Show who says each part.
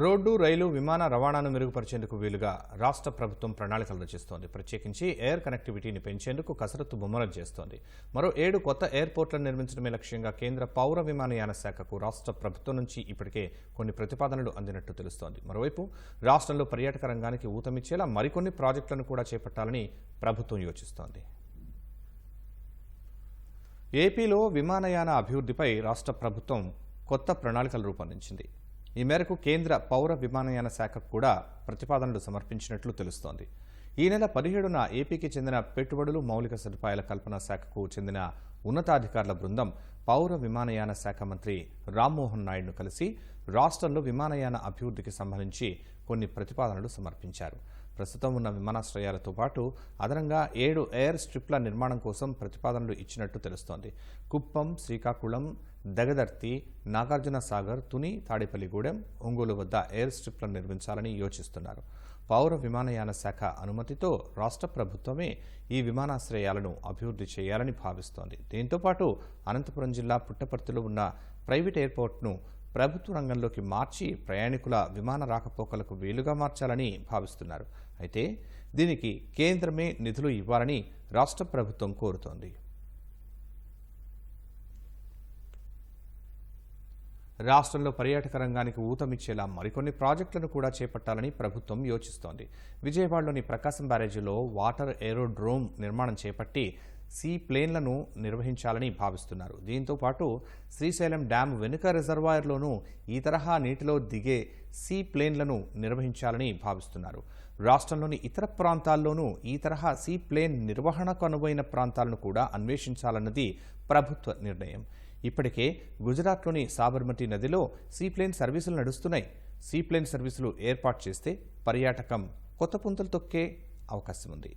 Speaker 1: Road rail విమాన రవాణాను మెరుగుపరిచేందుకు వీలుగా రాష్ట్ర ప్రభుత్వం ప్రణాళికలు రచిస్తోంది. ప్రత్యేకించి ఎయిర్ కనెక్టివిటీని పెంచేందుకు కసరత్తు ముమ్మరం చేస్తోంది. మరో ఏడు కొత్త ఎయిర్పోర్ట్లను నిర్మించడమే లక్ష్యంగా కేంద్ర పౌర విమానయాన శాఖకు రాష్ట్ర ప్రభుత్వం నుంచి ఇప్పటికే కొన్ని ప్రతిపాదనలు అందినట్టు తెలుస్తోంది. మరోవైపు రాష్ట్రంలో పర్యాటక రంగానికి ఊతమిచ్చేలా మరికొన్ని ప్రాజెక్టులను కూడా చేపట్టాలని ప్రభుత్వం యోచిస్తోంది. ఏపీలో విమానయాన అభివృద్ధిపై రాష్ట్ర ప్రభుత్వం కొత్త ప్రణాళికలు రూపొందించింది. ఈ మేరకు కేంద్ర పౌర విమానయాన శాఖకు కూడా ప్రతిపాదనలు సమర్పించినట్లు తెలుస్తోంది. ఈ నెల పదిహేడున ఏపీకి చెందిన పెట్టుబడులు మౌలిక సదుపాయాల కల్పన శాఖకు చెందిన ఉన్నతాధికారుల బృందం పౌర విమానయాన శాఖ మంత్రి రామ్మోహన్ నాయుడును కలిసి రాష్ట్రంలో విమానయాన అభివృద్ధికి సంబంధించి కొన్ని ప్రతిపాదనలు సమర్పించారు. ప్రస్తుతం ఉన్న విమానాశ్రయాలతో పాటు అదనంగా ఏడు ఎయిర్ స్ట్రిప్ల నిర్మాణం కోసం ప్రతిపాదనలు ఇచ్చినట్టు తెలుస్తోంది. కుప్పం శ్రీకాకుళం దగదర్తి నాగార్జున సాగర్ తుని తాడేపల్లిగూడెం ఒంగోలు వద్ద ఎయిర్ స్ట్రిప్లను నిర్మించాలని యోచిస్తున్నారు. పౌర విమానయాన శాఖ అనుమతితో రాష్ట్ర ప్రభుత్వమే ఈ విమానాశ్రయాలను అభివృద్ధి చేయాలని భావిస్తోంది. దీంతో పాటు అనంతపురం జిల్లా పుట్టపర్తిలో ఉన్న ప్రైవేట్ ఎయిర్పోర్ట్ను ప్రభుత్వ రంగంలోకి మార్చి ప్రయాణికుల విమాన రాకపోకలకు వీలుగా మార్చాలని భావిస్తున్నారు. అయితే దీనికి కేంద్రమే నిధులు ఇవ్వాలని రాష్ట్ర ప్రభుత్వం కోరుతోంది. రాష్ట్రంలో పర్యాటక రంగానికి ఊతమిచ్చేలా మరికొన్ని ప్రాజెక్టులను కూడా చేపట్టాలని ప్రభుత్వం యోచిస్తోంది. విజయవాడలోని ప్రకాశం బ్యారేజీలో వాటర్ ఏరోడ్రోమ్ నిర్మాణం చేపట్టి సీ ప్లేన్లను నిర్వహించాలని భావిస్తున్నారు. దీంతో పాటు శ్రీశైలం డ్యాం వెనుక రిజర్వాయర్లోనూ ఈ తరహా నీటిలో దిగే సీ ప్లేన్లను నిర్వహించాలని భావిస్తున్నారు. రాష్ట్రంలోని ఇతర ప్రాంతాల్లోనూ ఈ తరహా సీ ప్లేన్ నిర్వహణకు అనువైన ప్రాంతాలను కూడా అన్వేషించాలన్నది ప్రభుత్వ నిర్ణయం. ఇప్పటికే గుజరాత్లోని సాబర్మతి నదిలో సీప్లేన్ సర్వీసులు నడుస్తున్నాయి. సీప్లేన్ సర్వీసులు ఏర్పాటు చేస్తే పర్యాటకం కొత్త పుంతలు తొక్కే అవకాశం ఉంది